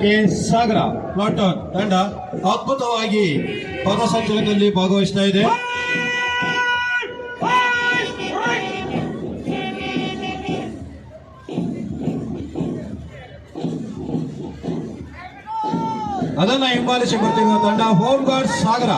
ಇಲಾಖೆ ಸಾಗರ ಪ್ಲಾಟೂನ್ ತಂಡ ಅದ್ಭುತವಾಗಿ ಪಥಸಂಚಲನದಲ್ಲಿ ಭಾಗವಹಿಸ್ತಾ ಇದೆ. ಅದನ್ನ ಹಿಂಬಾಲಿಸಿ ಬರ್ತಿರುವ ತಂಡ ಹೋಮ್ ಗಾರ್ಡ್ ಸಾಗರ.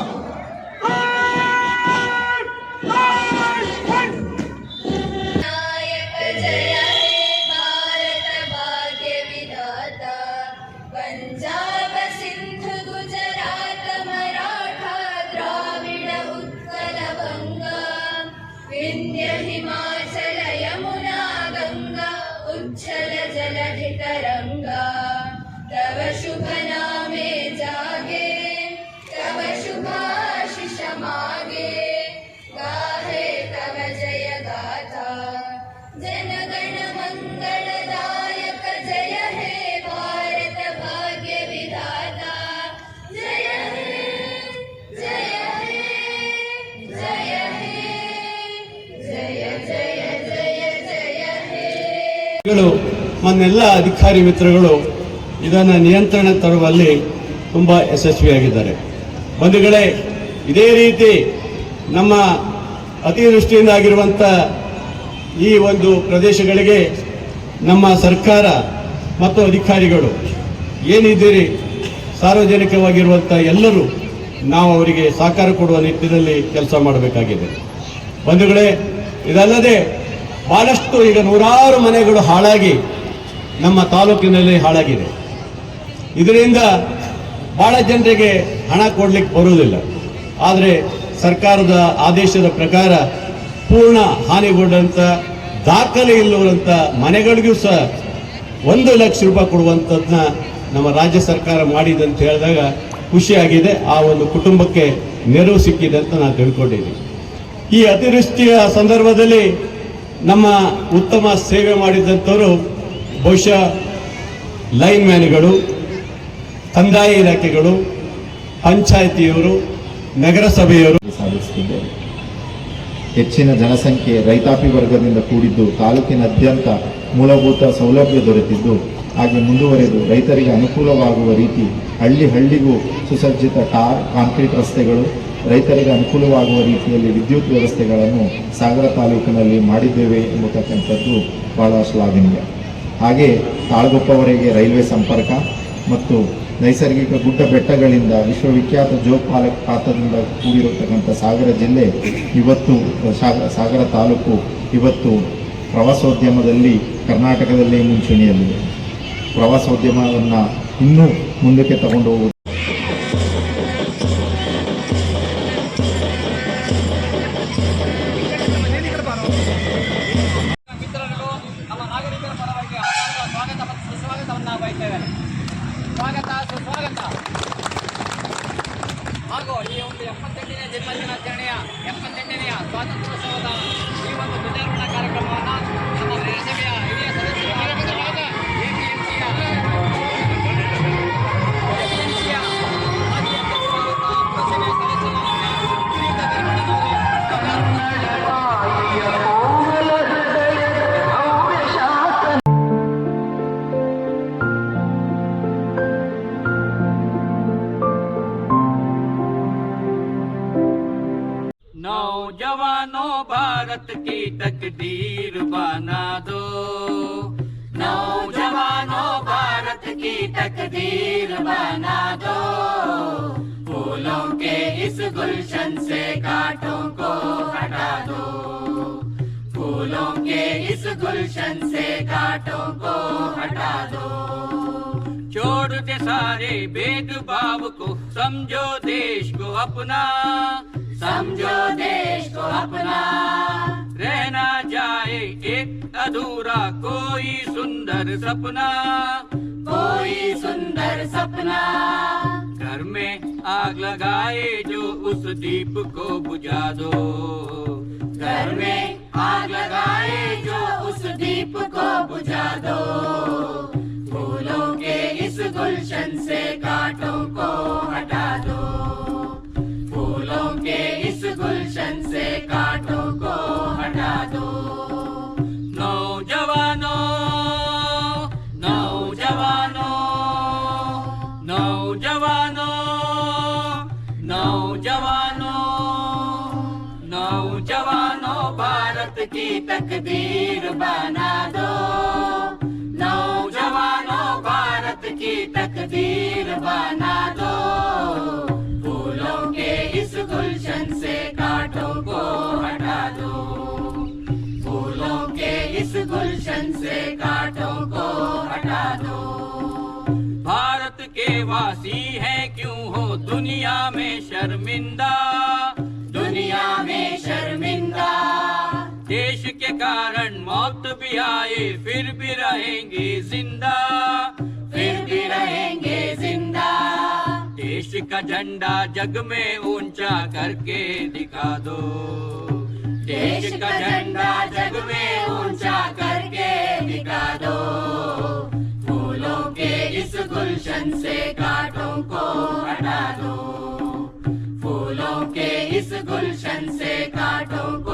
ಗಳು, ಮನ್ನೆಲ್ಲ ಅಧಿಕಾರಿ ಮಿತ್ರಗಳು ಇದನ್ನು ನಿಯಂತ್ರಣ ತರುವಲ್ಲಿ ತುಂಬ ಯಶಸ್ವಿಯಾಗಿದ್ದಾರೆ. ಬಂಧುಗಳೇ, ಇದೇ ರೀತಿ ನಮ್ಮ ಅತಿವೃಷ್ಟಿಯಿಂದಾಗಿರುವಂಥ ಈ ಒಂದು ಪ್ರದೇಶಗಳಿಗೆ ನಮ್ಮ ಸರ್ಕಾರ ಮತ್ತು ಅಧಿಕಾರಿಗಳು ಏನಿದ್ದೀರಿ ಸಾರ್ವಜನಿಕವಾಗಿರುವಂಥ ಎಲ್ಲರೂ ನಾವು ಅವರಿಗೆ ಸಹಕಾರ ಕೊಡುವ ನಿಟ್ಟಿನಲ್ಲಿ ಕೆಲಸ ಮಾಡಬೇಕಾಗಿದೆ. ಬಂಧುಗಳೇ, ಇದಲ್ಲದೆ ಬಹಳಷ್ಟು ಈಗ ನೂರಾರು ಮನೆಗಳು ಹಾಳಾಗಿ ನಮ್ಮ ತಾಲೂಕಿನಲ್ಲಿ ಹಾಳಾಗಿದೆ. ಇದರಿಂದ ಬಹಳ ಜನರಿಗೆ ಹಣ ಕೊಡ್ಲಿಕ್ಕೆ ಬರುವುದಿಲ್ಲ. ಆದರೆ ಸರ್ಕಾರದ ಆದೇಶದ ಪ್ರಕಾರ ಪೂರ್ಣ ಹಾನಿಗೊಂಡಂಥ ದಾಖಲೆ ಇಲ್ಲವಂಥ ಮನೆಗಳಿಗೂ ಸಹ ಒಂದು ಲಕ್ಷ ರೂಪಾಯಿ ಕೊಡುವಂಥದ್ದನ್ನ ನಮ್ಮ ರಾಜ್ಯ ಸರ್ಕಾರ ಮಾಡಿದೆ ಅಂತ ಹೇಳಿದಾಗ ಖುಷಿಯಾಗಿದೆ. ಆ ಒಂದು ಕುಟುಂಬಕ್ಕೆ ನೆರವು ಸಿಕ್ಕಿದೆ ಅಂತ ನಾನು ತಿಳ್ಕೊಂಡಿದ್ದೀನಿ. ಈ ಅತಿವೃಷ್ಟಿಯ ಸಂದರ್ಭದಲ್ಲಿ ನಮ್ಮ ಉತ್ತಮ ಸೇವೆ ಮಾಡಿದಂಥವರು ಬಹುಶಃ ಲೈನ್ ಮ್ಯಾನ್ಗಳು ಕಂದಾಯ ಇಲಾಖೆಗಳು, ಪಂಚಾಯಿತಿಯವರು, ನಗರಸಭೆಯವರು. ಸಾಧಿಸುತ್ತಿದೆ. ಹೆಚ್ಚಿನ ಜನಸಂಖ್ಯೆ ರೈತಾಪಿ ವರ್ಗದಿಂದ ಕೂಡಿದ್ದು ತಾಲೂಕಿನಾದ್ಯಂತ ಮೂಲಭೂತ ಸೌಲಭ್ಯ ದೊರೆತಿದ್ದು, ಹಾಗೆ ಮುಂದುವರೆದು ರೈತರಿಗೆ ಅನುಕೂಲವಾಗುವ ರೀತಿ ಹಳ್ಳಿ ಹಳ್ಳಿಗೂ ಸುಸಜ್ಜಿತ ಟಾರ್ ಕಾಂಕ್ರೀಟ್ ರಸ್ತೆಗಳು, ರೈತರಿಗೆ ಅನುಕೂಲವಾಗುವ ರೀತಿಯಲ್ಲಿ ವಿದ್ಯುತ್ ವ್ಯವಸ್ಥೆಗಳನ್ನು ಸಾಗರ ತಾಲೂಕಿನಲ್ಲಿ ಮಾಡಿದ್ದೇವೆ ಎಂಬತಕ್ಕಂಥದ್ದು ಬಹಳ ಶ್ಲಾಘನೀಯ. ಹಾಗೆ ತಾಳಗುಪ್ಪವರೆಗೆ ರೈಲ್ವೆ ಸಂಪರ್ಕ ಮತ್ತು ನೈಸರ್ಗಿಕ ಗುಡ್ಡ ಬೆಟ್ಟಗಳಿಂದ ವಿಶ್ವವಿಖ್ಯಾತ ಜೋಗಪಾತದಿಂದ ಕೂಡಿರತಕ್ಕಂಥ ಸಾಗರ ಜಿಲ್ಲೆ ಇವತ್ತು ಸಾಗರ ತಾಲೂಕು ಇವತ್ತು ಪ್ರವಾಸೋದ್ಯಮದಲ್ಲಿ ಕರ್ನಾಟಕದಲ್ಲೇ ಮುಂಚೂಣಿಯಲ್ಲಿದೆ. ಪ್ರವಾಸೋದ್ಯಮವನ್ನು ಇನ್ನೂ ಮುಂದಕ್ಕೆ ತಗೊಂಡು भारत की तकदीर बना दो। नौजवानों, भारत की तकदीर बना दो। फूलों के इस गुलशन से कांटों को हटा दो। फूलों के इस गुलशन से कांटों को हटा दो। छोड़ दे सारे भेदभाव को समझो देश को अपना। समझो देश को अपना। रहना जाए एक अधूरा कोई सुंदर सपना। कोई सुंदर सपना। घर में आग लगाए जो उस दीप को बुझा दो। घर में आग लगाए जो उस दीप को बुझा दो। फूलों के इस गुलशन से को पेंशन से कांटों को हटा दो। भारत की तकदीर बना दो। नौजवानों, भारत की तकदीर बना वासी हैं क्यों हो दुनिया में शर्मिंदा? दुनिया में शर्मिंदा। देश के कारण मौत भी आए फिर भी रहेंगे ज़िंदा। फिर भी रहेंगे ज़िंदा। देश का झंडा जग में ऊँचा करके दिखा दो। देश का झंडा जग में ऊँचा करके दिखा दो। के इस गुलशन से कांटों को हटा दो। फूलों के इस गुलशन से कांटों को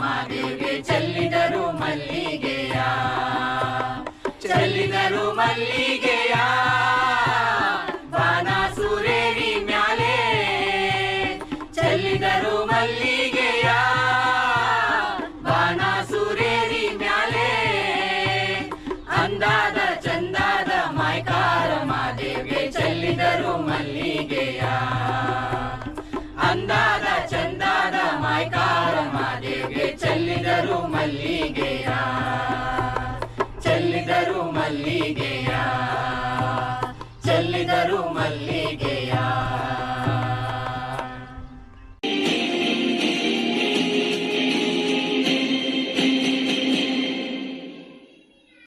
ಮಾದೇವ್ಗೆ ಚೆಲ್ಲಿದರು ಮಲ್ಲಿಗೆಯ. ಚಲ್ಲಿದರು ಮಲ್ಲಿಗೆಯ. ಬಾಣ ಸೂರೇರಿ ಮ್ಯಾಲೆ. ಚಲ್ಲಿದರು ಮಲ್ಲಿಗೆಯ. ಸೂರೇರಿ ಮ್ಯಾಲೆ. ಅಂದಾದ ಮಲ್ಲಿಗೆಯ? ಚೆಲ್ಲಿದರು ಮಲ್ಲಿಗೆಯ